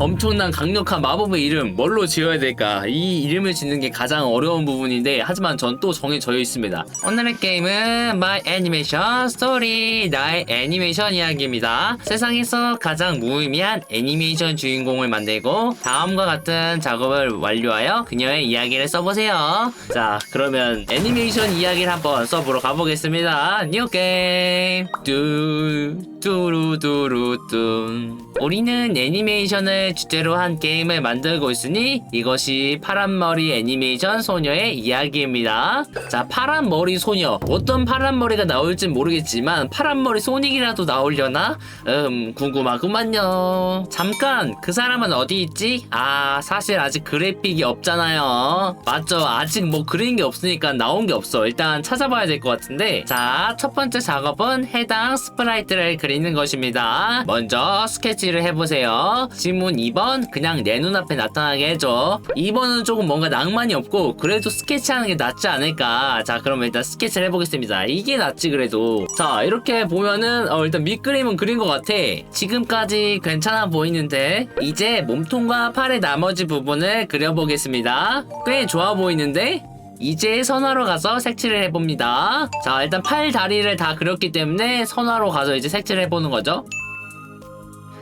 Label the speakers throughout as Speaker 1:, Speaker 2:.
Speaker 1: 엄청난 강력한 마법의 이름 뭘로 지어야 될까? 이 이름을 짓는 게 가장 어려운 부분인데 하지만 전 또 정해져 있습니다. 오늘의 게임은 My Animation Story 나의 애니메이션 이야기입니다. 세상에서 가장 무의미한 애니메이션 주인공을 만들고 다음과 같은 작업을 완료하여 그녀의 이야기를 써보세요. 자 그러면 애니메이션 이야기를 한번 써보러 가보겠습니다. 뉴 게임 뚜 뚜루뚜루뚜 우리는 애니메이션을 주제로 한 게임을 만들고 있으니 이것이 파란머리 애니메이션 소녀의 이야기입니다. 자, 파란머리 소녀. 어떤 파란머리가 나올진 모르겠지만 파란머리 소닉이라도 나오려나? 음, 궁금하구만요. 잠깐, 그 사람은 어디 있지? 아, 사실 아직 그래픽이 없잖아요. 맞죠? 아직 뭐 그린 게 없으니까 나온 게 없어. 일단 찾아봐야 될 것 같은데. 자, 첫 번째 작업은 해당 스프라이트를 그리 는 것입니다. 먼저 스케치를 해보세요. 질문 2번, 그냥 내 눈앞에 나타나게 해줘. 2번은 조금 뭔가 낭만이 없고, 그래도 스케치하는 게 낫지 않을까. 자, 그럼 일단 스케치를 해보겠습니다. 이게 낫지, 그래도. 자, 이렇게 보면은, 어, 일단 밑그림은 그린 것 같아. 지금까지 괜찮아 보이는데, 이제 몸통과 팔의 나머지 부분을 그려보겠습니다. 꽤 좋아 보이는데? 이제 선화로 가서 색칠을 해봅니다. 자, 일단 팔, 다리를 다 그렸기 때문에 선화로 가서 이제 색칠을 해보는 거죠.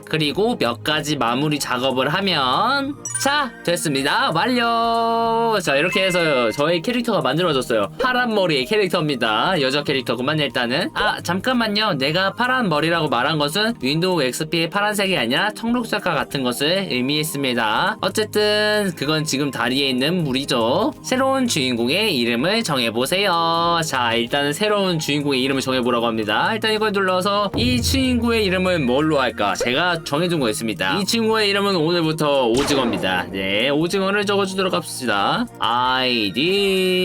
Speaker 1: 그리고 몇 가지 마무리 작업을 하면 자 됐습니다. 완료! 자 이렇게 해서 저의 캐릭터가 만들어졌어요. 파란 머리의 캐릭터입니다. 여자 캐릭터구만 일단은. 아 잠깐만요. 내가 파란 머리라고 말한 것은 윈도우 XP의 파란색이 아니라 청록색과 같은 것을 의미했습니다. 어쨌든 그건 지금 다리에 있는 물이죠. 새로운 주인공의 이름을 정해보세요. 자 일단은 새로운 주인공의 이름을 정해보라고 합니다. 일단 이걸 눌러서 이 친구의 이름은 뭘로 할까? 제가 정해둔 거 있습니다. 이 친구의 이름은 오늘부터 오징어입니다. 네, 오징어를 적어주도록 합시다. 아이디.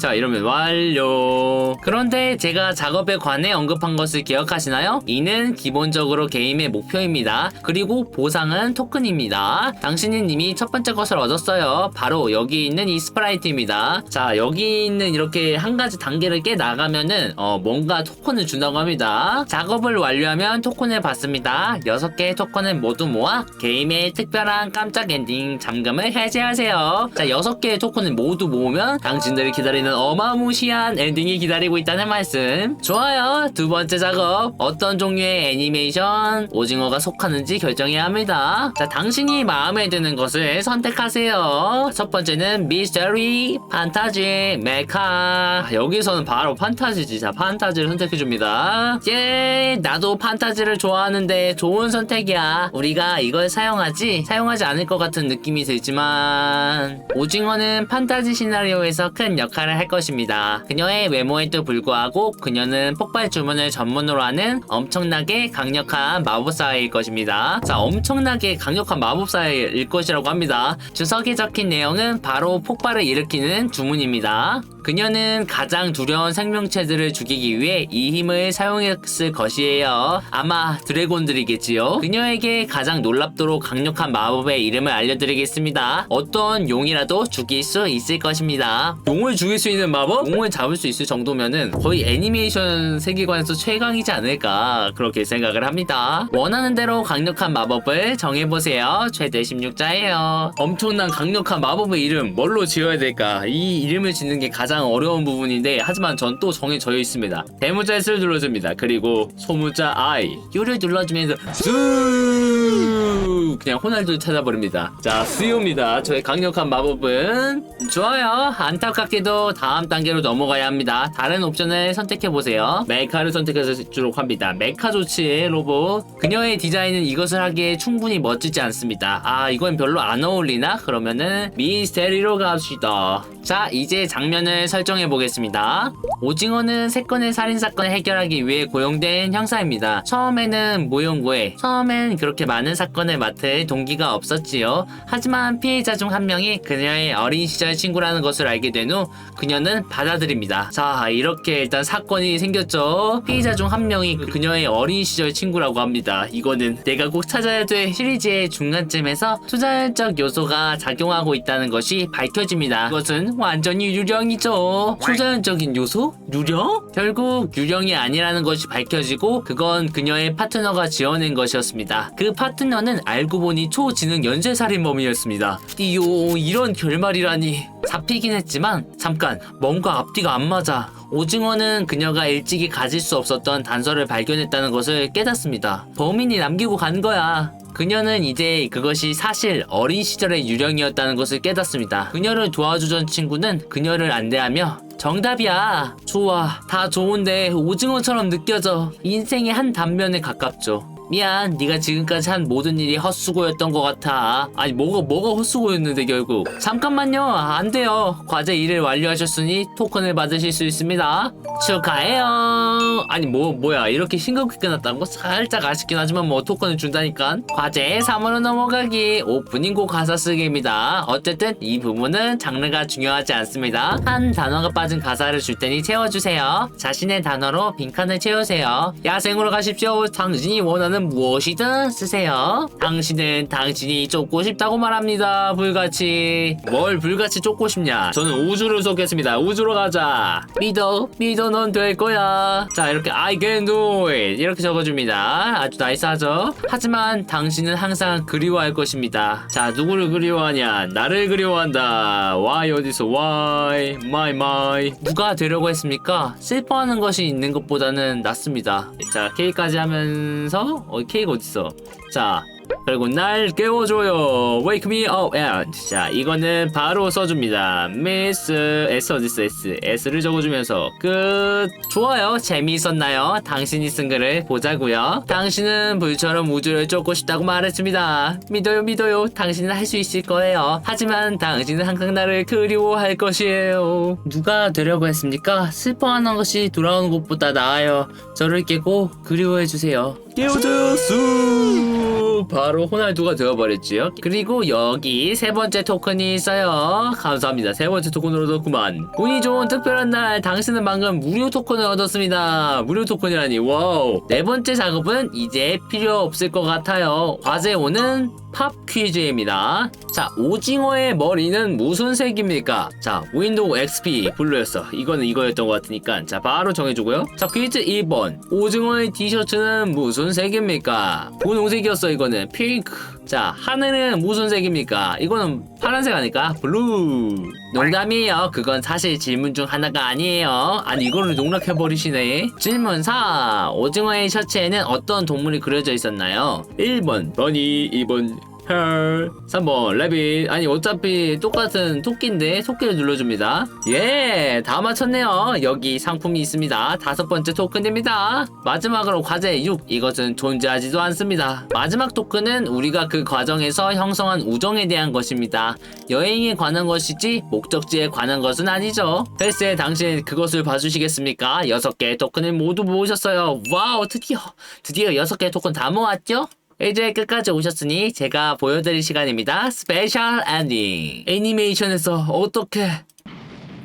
Speaker 1: 자, 이러면 완료. 그런데 제가 작업에 관해 언급한 것을 기억하시나요? 이는 기본적으로 게임의 목표입니다. 그리고 보상은 토큰입니다. 당신은 이미 첫 번째 것을 얻었어요. 바로 여기 있는 이 스프라이트입니다. 자, 여기 있는 이렇게 한 가지 단계를 깨 나가면은 어, 뭔가 토큰을 준다고 합니다. 작업을 완료하면 토큰을 받습니다. 6개의 토큰을 모두 모아 게임의 특별한 깜짝 엔딩 잠금을 해제하세요. 자, 6개의 토큰을 모두 모으면 당신들이 기다리는 어마무시한 엔딩이 기다리고 있다는 말씀. 좋아요. 두 번째 작업. 어떤 종류의 애니메이션 오징어가 속하는지 결정해야 합니다. 자, 당신이 마음에 드는 것을 선택하세요. 첫 번째는 미스터리, 판타지, 메카. 여기서는 바로 판타지지. 자, 판타지를 선택해줍니다. 예, 나도 판타지를 좋아하는데 좋은 선택이야. 우리가 이걸 사용하지? 사용하지 않을 것 같은 느낌이 들지만 오징어는 판타지 시나리오에서 큰 역할을 할 것입니다. 그녀의 외모에도 불구하고 그녀는 폭발 주문을 전문으로 하는 엄청나게 강력한 마법사일 것입니다. 자, 엄청나게 강력한 마법사일 것이라고 합니다. 주석에 적힌 내용은 바로 폭발을 일으키는 주문입니다. 그녀는 가장 두려운 생명체들을 죽이기 위해 이 힘을 사용했을 것이에요. 아마 드래곤들이겠지요. 그녀에게 가장 놀랍도록 강력한 마법의 이름을 알려드리겠습니다. 어떤 용이라도 죽일 수 있을 것입니다. 용을 죽일 수 있는 마법? 용을 잡을 수 있을 정도면은 거의 애니메이션 세계관에서 최강이지 않을까 그렇게 생각을 합니다. 원하는 대로 강력한 마법을 정해보세요. 최대 16자예요. 엄청난 강력한 마법의 이름 뭘로 지어야 될까? 이 이름을 짓는 게 가장 어려운 부분인데 하지만 전 또 정해져 있습니다. 대문자 S를 눌러줍니다. 그리고 소문자 I U를 눌러주면서 수 그냥 호날두 찾아버립니다. 자 수요입니다. 저의 강력한 마법은 좋아요. 안타깝게도 다음 단계로 넘어가야 합니다. 다른 옵션을 선택해 보세요. 메카를 선택해주도록 합니다. 메카 좋지 로봇. 그녀의 디자인은 이것을 하기에 충분히 멋지지 않습니다. 아 이건 별로 안 어울리나? 그러면은 미스테리로 갑시다. 자 이제 장면을 설정해 보겠습니다. 오징어는 세 건의 살인 사건을 해결하기 위해 고용된 형사입니다. 처음에는 무용고에 처음엔 그렇게 많은 사건을 맡을 동기가 없었지요. 하지만 피해자 중 한 명이 그녀의 어린 시절 친구라는 것을 알게 된 후 그녀는 받아들입니다. 자 이렇게 일단 사건이 생겼죠. 피해자 중 한 명이 그녀의 어린 시절 친구라고 합니다. 이거는 내가 꼭 찾아야 될 시리즈의 중간쯤에서 투자적 요소가 작용하고 있다는 것이 밝혀집니다. 이것은 완전히 유령이죠. 초자연적인 요소? 유령? 결국 유령이 아니라는 것이 밝혀지고 그건 그녀의 파트너가 지어낸 것이었습니다. 그 파트너는 알고 알고 보니 초지능 연쇄살인범이었습니다. 띠요 이런 결말이라니 잡히긴 했지만 잠깐 뭔가 앞뒤가 안 맞아. 오징어는 그녀가 일찍이 가질 수 없었던 단서를 발견했다는 것을 깨닫습니다. 범인이 남기고 간 거야. 그녀는 이제 그것이 사실 어린 시절의 유령이었다는 것을 깨닫습니다. 그녀를 도와주던 친구는 그녀를 안대하며 정답이야. 좋아. 다 좋은데 오징어처럼 느껴져. 인생의 한 단면에 가깝죠. 미안. 네가 지금까지 한 모든 일이 헛수고였던 것 같아. 아니 뭐가 뭐가 헛수고였는데 결국. 잠깐만요. 안 돼요. 과제 일을 완료하셨으니 토큰을 받으실 수 있습니다. 축하해요. 아니 뭐 뭐야 이렇게 싱겁게 끝났다는 거 살짝 아쉽긴 하지만 뭐 토큰을 준다니까. 과제 3으로 넘어가기. 오프닝 곡 가사 쓰기입니다. 어쨌든 이 부분은 장르가 중요하지 않습니다. 한 단어가 빠진 가사를 줄 테니 채워주세요. 자신의 단어로 빈칸을 채우세요. 야생으로 가십시오. 당신이 원하는 무엇이든 쓰세요. 당신은 당신이 쫓고 싶다고 말합니다. 불같이. 뭘 불같이 쫓고 싶냐? 저는 우주를 쏟겠습니다. 우주로 가자. 믿어, 믿어, 넌 될 거야. 자, 이렇게 I can do it. 이렇게 적어줍니다. 아주 나이스하죠? 하지만 당신은 항상 그리워할 것입니다. 자, 누구를 그리워하냐? 나를 그리워한다. Why 어디서? Why? My, my. 누가 되려고 했습니까? 슬퍼하는 것이 있는 것보다는 낫습니다. 자, K까지 하면서, 어, K가 어딨어? 자, 그리고 날 깨워줘요. Wake me up and. 자, 이거는 바로 써줍니다. Miss S 어딨어 S. S를 적어주면서 끝. 좋아요. 재미있었나요? 당신이 쓴 글을 보자고요. 당신은 불처럼 우주를 쫓고 싶다고 말했습니다. 믿어요, 믿어요. 당신은 할 수 있을 거예요. 하지만 당신은 항상 나를 그리워할 것이에요. 누가 되려고 했습니까? 슬퍼하는 것이 돌아오는 것보다 나아요. 저를 깨고 그리워해 주세요. 깨워줘요, 수. 바로 호날두가 되어버렸지요. 그리고 여기 세 번째 토큰이 있어요. 감사합니다. 세 번째 토큰으로 얻었구만. 운이 좋은 특별한 날, 당신은 방금 무료 토큰을 얻었습니다. 무료 토큰이라니, 와우. 네 번째 작업은 이제 필요 없을 것 같아요. 과제 오는 팝 퀴즈입니다. 자, 오징어의 머리는 무슨 색입니까? 자, 윈도우 XP 블루였어. 이거는 이거였던 것 같으니까. 자, 바로 정해주고요. 자, 퀴즈 2번. 오징어의 티셔츠는 무슨 색입니까? 분홍색이었어, 이거는. 핑크. 자, 하늘은 무슨 색입니까? 이거는 파란색 아닐까? 블루. 농담이에요. 그건 사실 질문 중 하나가 아니에요. 아니, 이거를 농락해버리시네. 질문 4. 오징어의 셔츠에는 어떤 동물이 그려져 있었나요? 1번, 버니. 2번, 헐 3번 레빗 아니 어차피 똑같은 토끼인데 토끼를 눌러줍니다. 예 다 맞췄네요. 여기 상품이 있습니다. 다섯 번째 토큰입니다. 마지막으로 과제 6 이것은 존재하지도 않습니다. 마지막 토큰은 우리가 그 과정에서 형성한 우정에 대한 것입니다. 여행에 관한 것이지 목적지에 관한 것은 아니죠. 글쎄 당신 그것을 봐주시겠습니까? 여섯 개의 토큰을 모두 모으셨어요. 와우 드디어. 드디어 여섯 개의 토큰 다 모았죠 이제 끝까지 오셨으니 제가 보여드릴 시간입니다. 스페셜 엔딩. 애니메이션에서 어떻게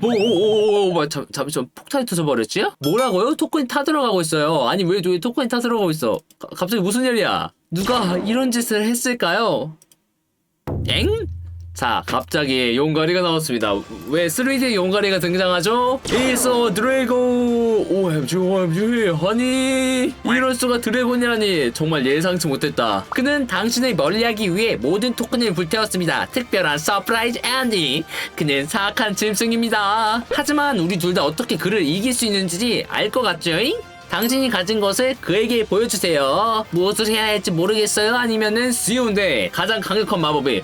Speaker 1: 오오오오 뭐, 잠, 잠시만 폭탄이 터져버렸지? 뭐라고요? 토큰이 타들어가고 있어요. 아니 왜, 왜 토큰이 타들어가고 있어? 가- 갑자기 무슨 일이야? 누가 이런 짓을 했을까요? 엥? 자, 갑자기 용가리가 나왔습니다. 왜 3D 용가리가 등장하죠? 있어 드래곤! OMG, OMG! 아니, 이럴 수가 드래곤이라니 정말 예상치 못했다. 그는 당신을 멀리하기 위해 모든 토큰을 불태웠습니다. 특별한 서프라이즈 엔딩! 그는 사악한 짐승입니다. 하지만 우리 둘 다 어떻게 그를 이길 수 있는지 알 것 같죠? 잉? 당신이 가진 것을 그에게 보여주세요. 무엇을 해야 할지 모르겠어요? 아니면은 쉬운데 가장 강력한 마법의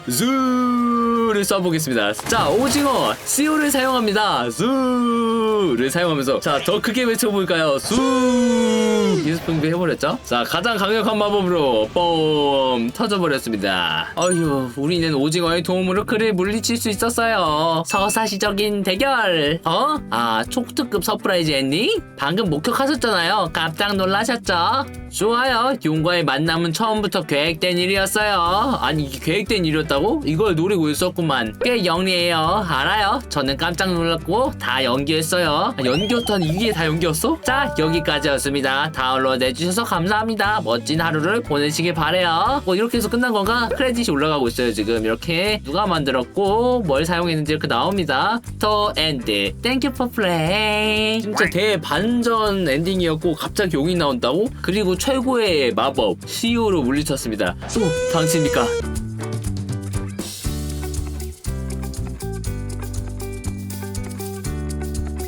Speaker 1: 수를 써보겠습니다. 자, 오징어 시오를 사용합니다. 수를 사용하면서 자, 더 크게 외쳐볼까요? 수 기습병도 해버렸죠? 자, 가장 강력한 마법으로 뻥 터져버렸습니다. 어휴, 우리는 오징어의 도움으로 그를 물리칠 수 있었어요. 서사시적인 대결. 어? 아, 초특급 서프라이즈 엔딩? 방금 목격하셨잖아요. 깜짝 놀라셨죠? 좋아요. 용과의 만남은 처음부터 계획된 일이었어요. 아니, 이게 계획된 일이었다고? 이걸 노리고 있었구만. 꽤 영리해요. 알아요. 저는 깜짝 놀랐고 다 연기했어요. 아, 연기였다니 이게 다 연기였어? 자 여기까지였습니다. 다운로 드 해주셔서 감사합니다. 멋진 하루를 보내시길 바래요. 뭐 이렇게 해서 끝난 건가? 크레딧이 올라가고 있어요 지금 이렇게 누가 만들었고 뭘 사용했는지 이렇게 나옵니다. 더 엔드. 땡큐 포 플레이. 진짜 대반전 엔딩이었고 갑자기 용이 나온다고? 그리고 최고의 마법 CEO로 물리쳤습니다. 또 당신입니까?